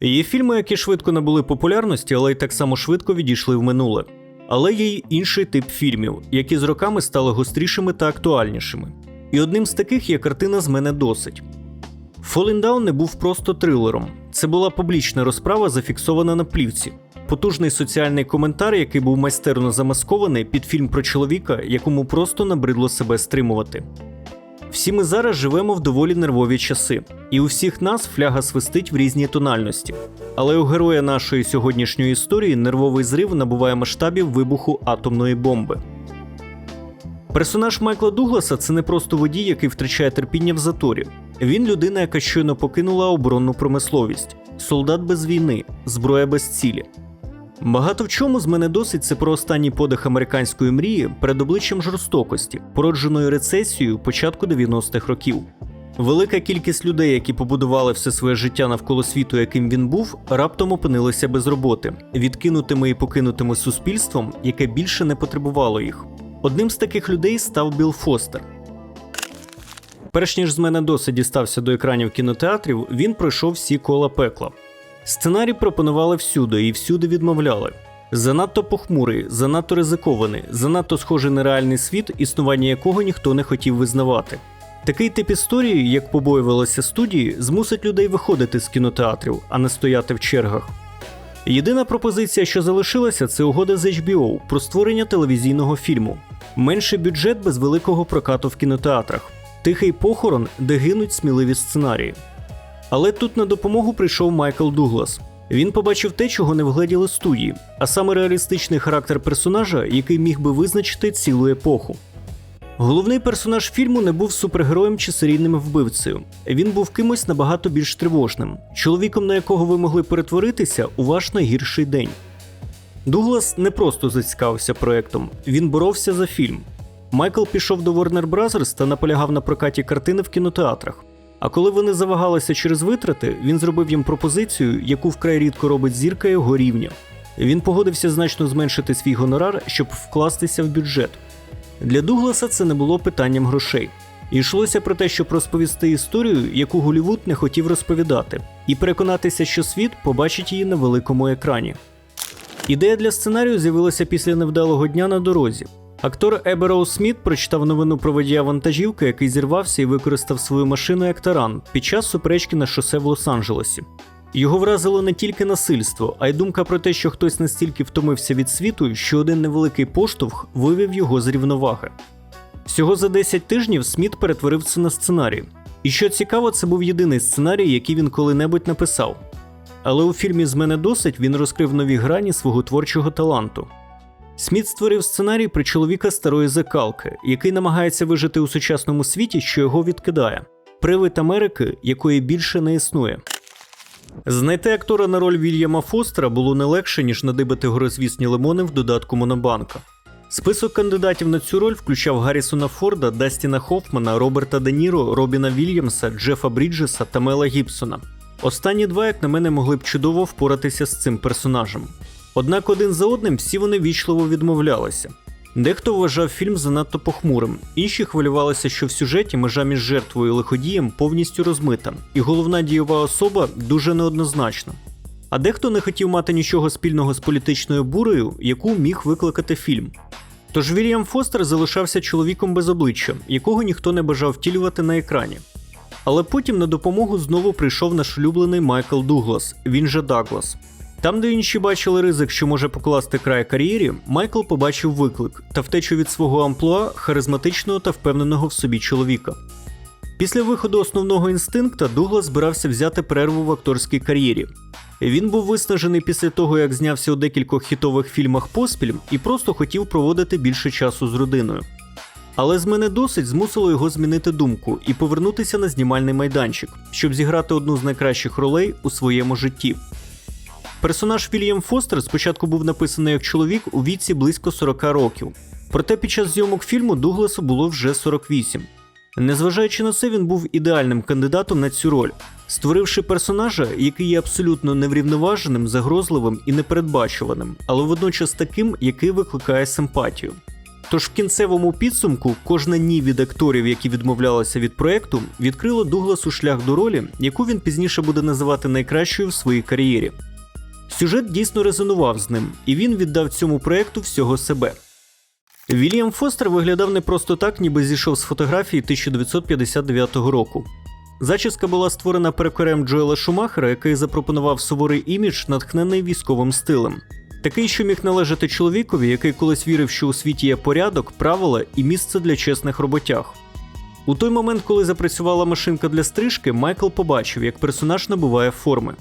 Є фільми, які швидко набули популярності, але й так само швидко відійшли в минуле. Але є й інший тип фільмів, які з роками стали гострішими та актуальнішими. І одним з таких є картина з мене досить. Falling Down не був просто трилером. Це була публічна розправа, зафіксована на плівці. Потужний соціальний коментар, який був майстерно замаскований під фільм про чоловіка, якому просто набридло себе стримувати. Всі ми зараз живемо в доволі нервові часи, і у всіх нас фляга свистить в різній тональності. Але у героя нашої сьогоднішньої історії нервовий зрив набуває масштабів вибуху атомної бомби. Персонаж Майкла Дугласа це не просто водій, який втрачає терпіння в заторі. Він людина, яка щойно покинула оборонну промисловість, солдат без війни, зброя без цілі. Багато в чому з мене досить це про останній подих американської мрії перед обличчям жорстокості, породженої рецесією початку 90-х років. Велика кількість людей, які побудували все своє життя навколо світу, яким він був, раптом опинилися без роботи, відкинутими і покинутими суспільством, яке більше не потребувало їх. Одним з таких людей став Білл Фостер. Перш ніж з мене досить дістався до екранів кінотеатрів, він пройшов всі кола пекла. Сценарій пропонували всюди і всюди відмовляли. Занадто похмурий, занадто ризикований, занадто схожий на реальний світ, існування якого ніхто не хотів визнавати. Такий тип історії, як побоювалися студії, змусить людей виходити з кінотеатрів, а не стояти в чергах. Єдина пропозиція, що залишилася, це угода з HBO про створення телевізійного фільму. Менший бюджет без великого прокату в кінотеатрах, тихий похорон, де гинуть сміливі сценарії. Але тут на допомогу прийшов Майкл Дуглас. Він побачив те, чого не вгледіли студії, а саме реалістичний характер персонажа, який міг би визначити цілу епоху. Головний персонаж фільму не був супергероєм чи серійним вбивцею. Він був кимось набагато більш тривожним, чоловіком, на якого ви могли перетворитися у ваш найгірший день. Дуглас не просто зацікавився проектом, він боровся за фільм. Майкл пішов до Warner Bros. та наполягав на прокаті картини в кінотеатрах. А коли вони завагалися через витрати, він зробив їм пропозицію, яку вкрай рідко робить зірка його рівня. Він погодився значно зменшити свій гонорар, щоб вкластися в бюджет. Для Дугласа це не було питанням грошей. Йшлося про те, щоб розповісти історію, яку Голівуд не хотів розповідати, і переконатися, що світ побачить її на великому екрані. Ідея для сценарію з'явилася після невдалого дня на дорозі. Актор Ебероу Сміт прочитав новину про водія вантажівки, який зірвався і використав свою машину як таран під час суперечки на шосе в Лос-Анджелесі. Його вразило не тільки насильство, а й думка про те, що хтось настільки втомився від світу, що один невеликий поштовх вивів його з рівноваги. Всього за 10 тижнів Сміт перетворив це на сценарій. І що цікаво, це був єдиний сценарій, який він коли-небудь написав. Але у фільмі з мене досить він розкрив нові грані свого творчого таланту. Сміт створив сценарій про чоловіка старої закалки, який намагається вижити у сучасному світі, що його відкидає. Привид Америки, якої більше не існує. Знайти актора на роль Вільяма Фостера було не легше, ніж надибати горозвісні лимони в додатку Монобанка. Список кандидатів на цю роль включав Гаррісона Форда, Дастіна Хоффмана, Роберта Де Ніро, Робіна Вільямса, Джефа Бріджеса та Мела Гібсона. Останні два, як на мене, могли б чудово впоратися з цим персонажем. Однак один за одним всі вони вічливо відмовлялися. Дехто вважав фільм занадто похмурим, інші хвилювалися, що в сюжеті межа між жертвою і лиходієм повністю розмита, і головна дієва особа дуже неоднозначна. А дехто не хотів мати нічого спільного з політичною бурею, яку міг викликати фільм. Тож Вільям Фостер залишався чоловіком без обличчя, якого ніхто не бажав втілювати на екрані. Але потім на допомогу знову прийшов наш улюблений Майкл Дуглас, він же Даглас. Там, де інші бачили ризик, що може покласти край кар'єрі, Майкл побачив виклик та втечу від свого амплуа харизматичного та впевненого в собі чоловіка. Після виходу основного інстинкта Дуглас збирався взяти перерву в акторській кар'єрі. Він був виснажений після того, як знявся у декількох хітових фільмах поспіль і просто хотів проводити більше часу з родиною. Але з мене досить змусило його змінити думку і повернутися на знімальний майданчик, щоб зіграти одну з найкращих ролей у своєму житті. Персонаж Вільям Фостер спочатку був написаний як чоловік у віці близько 40 років. Проте під час зйомок фільму Дугласу було вже 48. Незважаючи на це, він був ідеальним кандидатом на цю роль, створивши персонажа, який є абсолютно неврівноваженим, загрозливим і непередбачуваним, але водночас таким, який викликає симпатію. Тож в кінцевому підсумку кожна ні від акторів, які відмовлялися від проекту, відкрило Дугласу шлях до ролі, яку він пізніше буде називати найкращою в своїй кар'єрі. Сюжет дійсно резонував з ним, і він віддав цьому проекту всього себе. Вільям Фостер виглядав не просто так, ніби зійшов з фотографії 1959 року. Зачіска була створена перекорем Джоела Шумахера, який запропонував суворий імідж, натхнений військовим стилем. Такий, що міг належати чоловікові, який колись вірив, що у світі є порядок, правила і місце для чесних роботяг. У той момент, коли запрацювала машинка для стрижки, Майкл побачив, як персонаж набуває форми.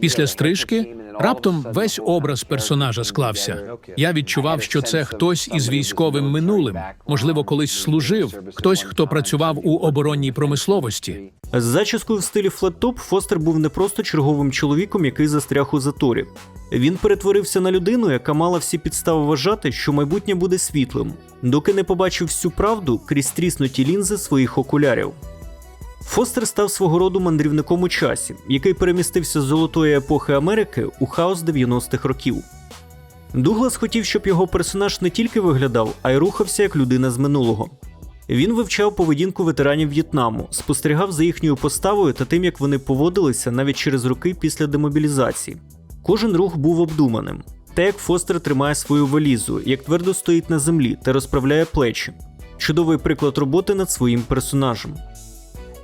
Після стрижки раптом весь образ персонажа склався. Я відчував, що це хтось із військовим минулим, можливо, колись служив, хтось, хто працював у оборонній промисловості. З зачіскою в стилі флеттоп Фостер був не просто черговим чоловіком, який застряг у заторі. Він перетворився на людину, яка мала всі підстави вважати, що майбутнє буде світлим, доки не побачив всю правду крізь тріснуті лінзи своїх окулярів. Фостер став свого роду мандрівником у часі, який перемістився з золотої епохи Америки у хаос 90-х років. Дуглас хотів, щоб його персонаж не тільки виглядав, а й рухався як людина з минулого. Він вивчав поведінку ветеранів В'єтнаму, спостерігав за їхньою поставою та тим, як вони поводилися навіть через роки після демобілізації. Кожен рух був обдуманим. Те, як Фостер тримає свою валізу, як твердо стоїть на землі та розправляє плечі. Чудовий приклад роботи над своїм персонажем.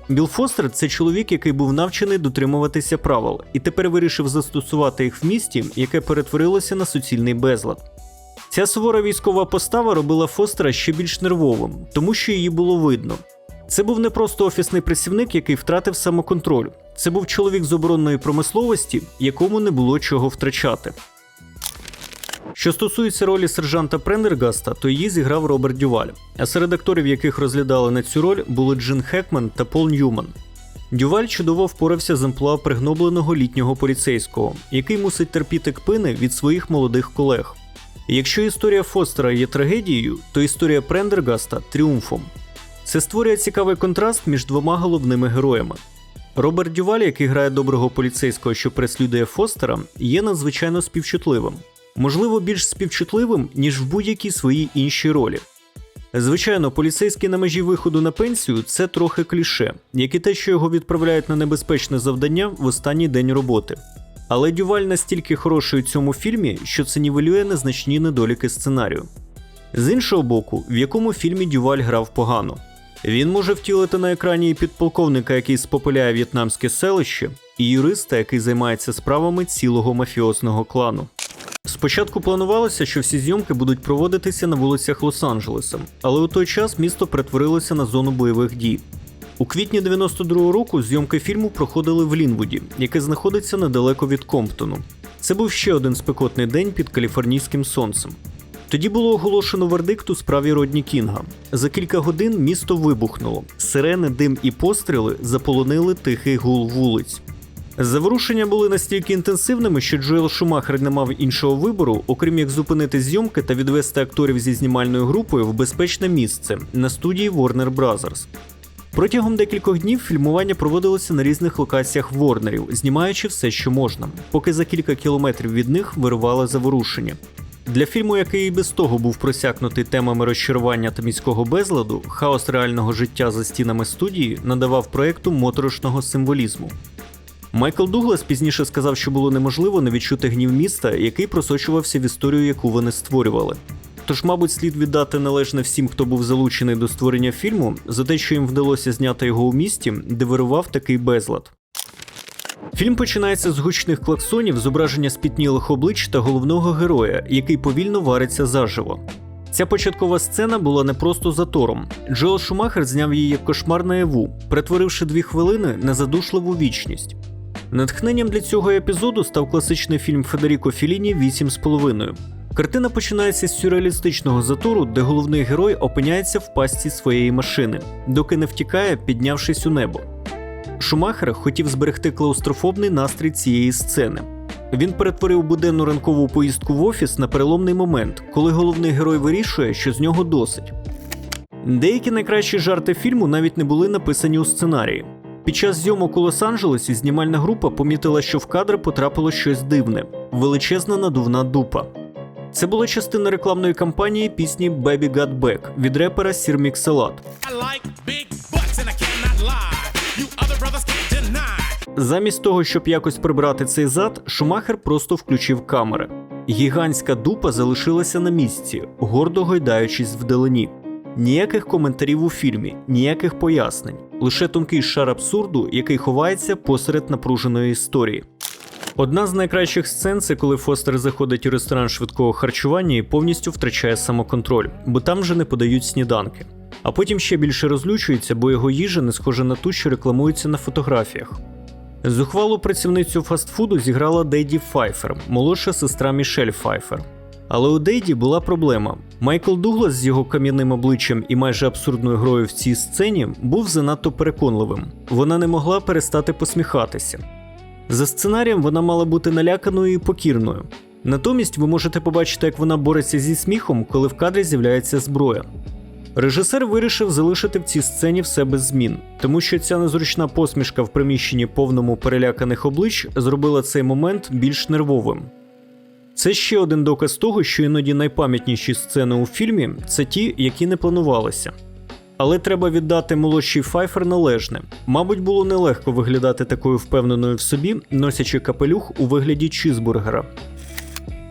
Біл Фостер це чоловік, який був навчений дотримуватися правил, і тепер вирішив застосувати їх в місті, яке перетворилося на суцільний безлад. Ця сувора військова постава робила Фостера ще більш нервовим, тому що її було видно. Це був не просто офісний працівник, який втратив самоконтроль. Це був чоловік з оборонної промисловості, якому не було чого втрачати. Що стосується ролі сержанта Прендергаста, то її зіграв Роберт Дюваль, а серед акторів, яких розглядали на цю роль, були Джин Хекман та Пол Ньюман. Дюваль чудово впорався з амплуа пригнобленого літнього поліцейського, який мусить терпіти кпини від своїх молодих колег. Якщо історія Фостера є трагедією, то історія Прендергаста тріумфом. Це створює цікавий контраст між двома головними героями. Роберт Дюваль, який грає доброго поліцейського, що переслідує Фостера, є надзвичайно співчутливим, можливо, більш співчутливим, ніж в будь-якій своїй іншій ролі. Звичайно, поліцейський на межі виходу на пенсію це трохи кліше, як і те, що його відправляють на небезпечне завдання в останній день роботи. Але Дюваль настільки хороший у цьому фільмі, що це нівелює незначні недоліки сценарію. З іншого боку, в якому фільмі Дюваль грав погано. Він може втілити на екрані і підполковника, який спопиляє в'єтнамське селище, і юриста, який займається справами цілого мафіозного клану. Спочатку планувалося, що всі зйомки будуть проводитися на вулицях Лос-Анджелеса, але у той час місто перетворилося на зону бойових дій. У квітні 92-го року зйомки фільму проходили в Лінвуді, яке знаходиться недалеко від Комптону. Це був ще один спекотний день під каліфорнійським сонцем. Тоді було оголошено вердикт у справі Родні Кінга. За кілька годин місто вибухнуло. Сирени, дим і постріли заполонили тихий гул вулиць. Заворушення були настільки інтенсивними, що Джоел Шумахер не мав іншого вибору, окрім як зупинити зйомки та відвести акторів зі знімальною групою в безпечне місце на студії Warner Bros. Протягом декількох днів фільмування проводилося на різних локаціях Ворнерів, знімаючи все, що можна, поки за кілька кілометрів від них вирувало заворушення. Для фільму, який і без того був просякнутий темами розчарування та міського безладу, хаос реального життя за стінами студії надавав проекту моторошного символізму. Майкл Дуглас пізніше сказав, що було неможливо не відчути гнів міста, який просочувався в історію, яку вони створювали. Тож, мабуть, слід віддати належне всім, хто був залучений до створення фільму, за те, що їм вдалося зняти його у місті, де вирував такий безлад. Фільм починається з гучних клаксонів, зображення спітнілих облич та головного героя, який повільно вариться заживо. Ця початкова сцена була не просто затором. Джоел Шумахер зняв її як кошмар наяву, перетворивши дві хвилини на задушливу вічність. Натхненням для цього епізоду став класичний фільм Федеріко Філіні «Вісім з половиною». Картина починається з сюрреалістичного затору, де головний герой опиняється в пастці своєї машини, доки не втікає, піднявшись у небо. Шумахер хотів зберегти клаустрофобний настрій цієї сцени. Він перетворив буденну ранкову поїздку в офіс на переломний момент, коли головний герой вирішує, що з нього досить. Деякі найкращі жарти фільму навіть не були написані у сценарії. Під час зйомок у Лос-Анджелесі знімальна група помітила, що в кадр потрапило щось дивне величезна надувна дупа. Це була частина рекламної кампанії пісні Baby Got Back від репера Sir deny. Замість того, щоб якось прибрати цей зад, Шумахер просто включив камери. Гігантська дупа залишилася на місці, гордо гойдаючись вдалині. Ніяких коментарів у фільмі, ніяких пояснень, лише тонкий шар абсурду, який ховається посеред напруженої історії. Одна з найкращих сцен це коли Фостер заходить у ресторан швидкого харчування і повністю втрачає самоконтроль, бо там вже не подають сніданки. А потім ще більше розлючується, бо його їжа не схожа на ту, що рекламується на фотографіях. Зухвалу працівницю фастфуду зіграла Дейді Файфер, молодша сестра Мішель Файфер. Але у Дейді була проблема. Майкл Дуглас з його кам'яним обличчям і майже абсурдною грою в цій сцені був занадто переконливим. Вона не могла перестати посміхатися. За сценарієм вона мала бути наляканою і покірною. Натомість ви можете побачити, як вона бореться зі сміхом, коли в кадрі з'являється зброя. Режисер вирішив залишити в цій сцені все без змін, тому що ця незручна посмішка в приміщенні повному переляканих облич зробила цей момент більш нервовим. Це ще один доказ того, що іноді найпам'ятніші сцени у фільмі це ті, які не планувалися. Але треба віддати молодшій Файфер належне. Мабуть, було нелегко виглядати такою впевненою в собі, носячи капелюх у вигляді чізбургера.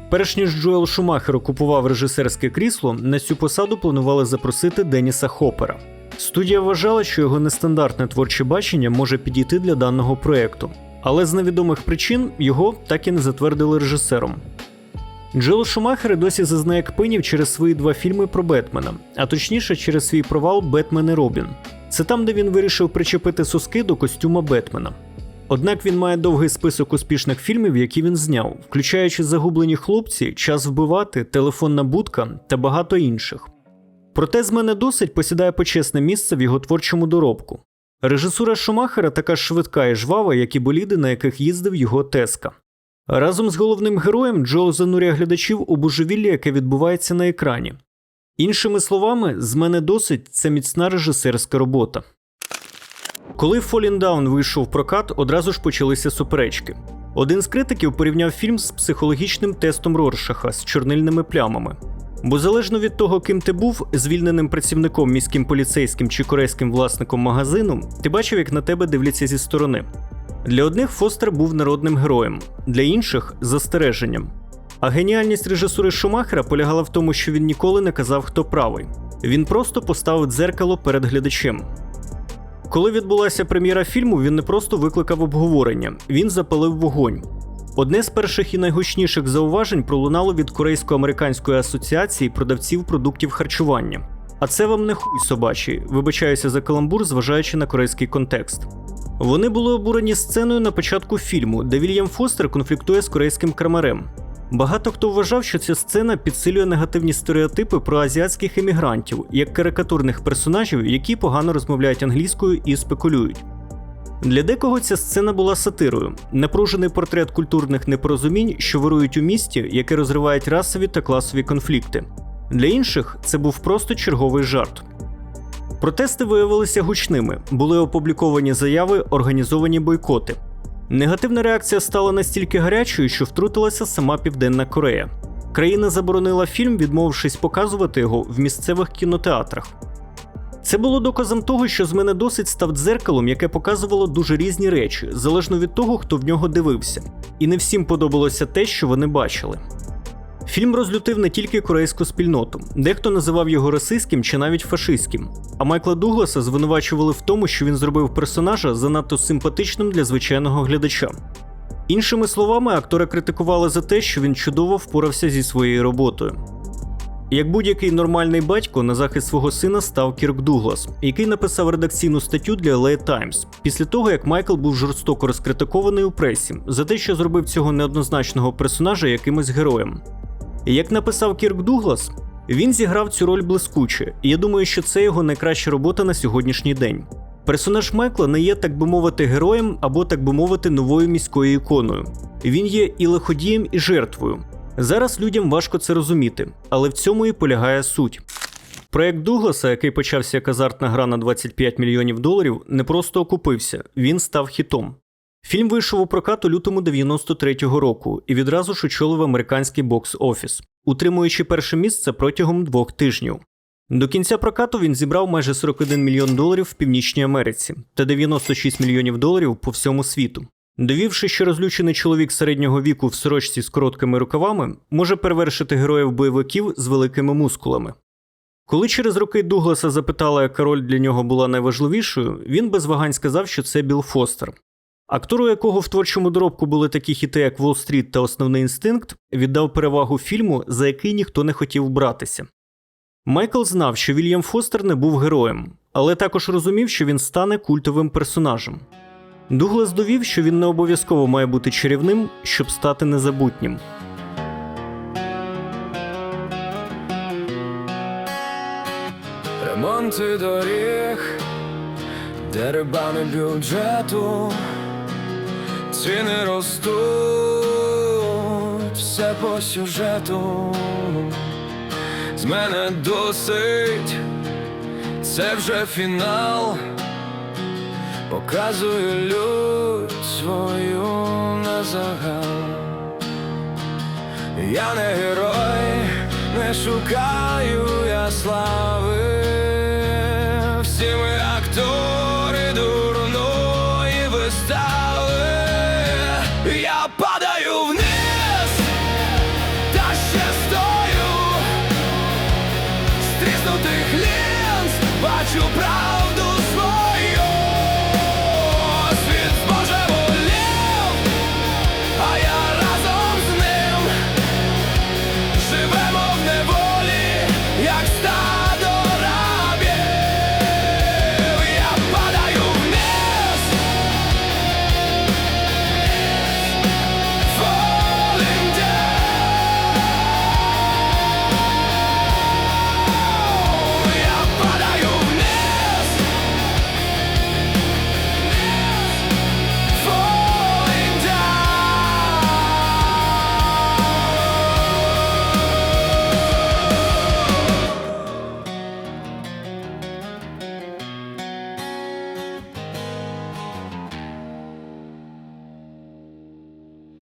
Перш ніж Джоел Шумахер окупував режисерське крісло, на цю посаду планували запросити Деніса Хопера. Студія вважала, що його нестандартне творче бачення може підійти для даного проєкту, але з невідомих причин його так і не затвердили режисером. Джоел Шумахер досі зазнає кпинів через свої два фільми про Бетмена, а точніше через свій провал Бетмен і Робін. Це там, де він вирішив причепити соски до костюма Бетмена. Однак він має довгий список успішних фільмів, які він зняв, включаючи загублені хлопці, час вбивати, телефонна будка та багато інших. Проте з мене досить посідає почесне місце в його творчому доробку. Режисура Шумахера така ж швидка і жвава, як і боліди, на яких їздив його Теска. Разом з головним героєм Джо занурює глядачів у божевілля, яке відбувається на екрані. Іншими словами, з мене досить це міцна режисерська робота. Коли Falling Down вийшов в прокат, одразу ж почалися суперечки. Один з критиків порівняв фільм з психологічним тестом Роршаха з чорнильними плямами. Бо залежно від того, ким ти був, звільненим працівником, міським поліцейським чи корейським власником магазину, ти бачив, як на тебе дивляться зі сторони. Для одних Фостер був народним героєм, для інших застереженням. А геніальність режисури Шумахера полягала в тому, що він ніколи не казав, хто правий. Він просто поставив дзеркало перед глядачем. Коли відбулася прем'єра фільму, він не просто викликав обговорення, він запалив вогонь. Одне з перших і найгучніших зауважень пролунало від Корейсько-американської асоціації продавців продуктів харчування. А це вам не хуй собачий, вибачаюся за каламбур, зважаючи на корейський контекст. Вони були обурені сценою на початку фільму, де Вільям Фостер конфліктує з корейським крамарем. Багато хто вважав, що ця сцена підсилює негативні стереотипи про азіатських емігрантів як карикатурних персонажів, які погано розмовляють англійською і спекулюють. Для декого ця сцена була сатирою, напружений портрет культурних непорозумінь, що вирують у місті, яке розривають расові та класові конфлікти. Для інших це був просто черговий жарт. Протести виявилися гучними, були опубліковані заяви, організовані бойкоти. Негативна реакція стала настільки гарячою, що втрутилася сама Південна Корея. Країна заборонила фільм, відмовившись показувати його в місцевих кінотеатрах. Це було доказом того, що з мене досить став дзеркалом, яке показувало дуже різні речі, залежно від того, хто в нього дивився. І не всім подобалося те, що вони бачили. Фільм розлютив не тільки корейську спільноту, дехто називав його расистським чи навіть фашистським. А Майкла Дугласа звинувачували в тому, що він зробив персонажа занадто симпатичним для звичайного глядача. Іншими словами, актора критикували за те, що він чудово впорався зі своєю роботою. Як будь-який нормальний батько на захист свого сина став Кірк Дуглас, який написав редакційну статтю для LA Times після того, як Майкл був жорстоко розкритикований у пресі за те, що зробив цього неоднозначного персонажа якимось героєм. Як написав Кірк Дуглас, він зіграв цю роль блискуче, і я думаю, що це його найкраща робота на сьогоднішній день. Персонаж Майкла не є, так би мовити, героєм або, так би мовити, новою міською іконою. Він є і лиходієм, і жертвою. Зараз людям важко це розуміти, але в цьому і полягає суть. Проект Дугласа, який почався як азартна гра на 25 мільйонів доларів, не просто окупився, він став хітом. Фільм вийшов у прокат у лютому 93-го року і відразу ж очолив американський бокс-офіс, утримуючи перше місце протягом двох тижнів. До кінця прокату він зібрав майже 41 мільйон доларів в Північній Америці та 96 мільйонів доларів по всьому світу. Довівши, що розлючений чоловік середнього віку в сорочці з короткими рукавами може перевершити героїв бойовиків з великими мускулами. Коли через роки Дугласа запитала, яка роль для нього була найважливішою, він без вагань сказав, що це Білл Фостер. Актору, якого в творчому доробку були такі хіти, як Уолл-стріт та Основний інстинкт, віддав перевагу фільму, за який ніхто не хотів братися. Майкл знав, що Вільям Фостер не був героєм, але також розумів, що він стане культовим персонажем. Дуглас довів, що він не обов'язково має бути чарівним, щоб стати незабутнім. Ремонти доріг, дерибани бюджету, ціни ростуть, все по сюжету. З мене досить, це вже фінал. Показую лють свою на загал. Я не герой, не шукаю я слави.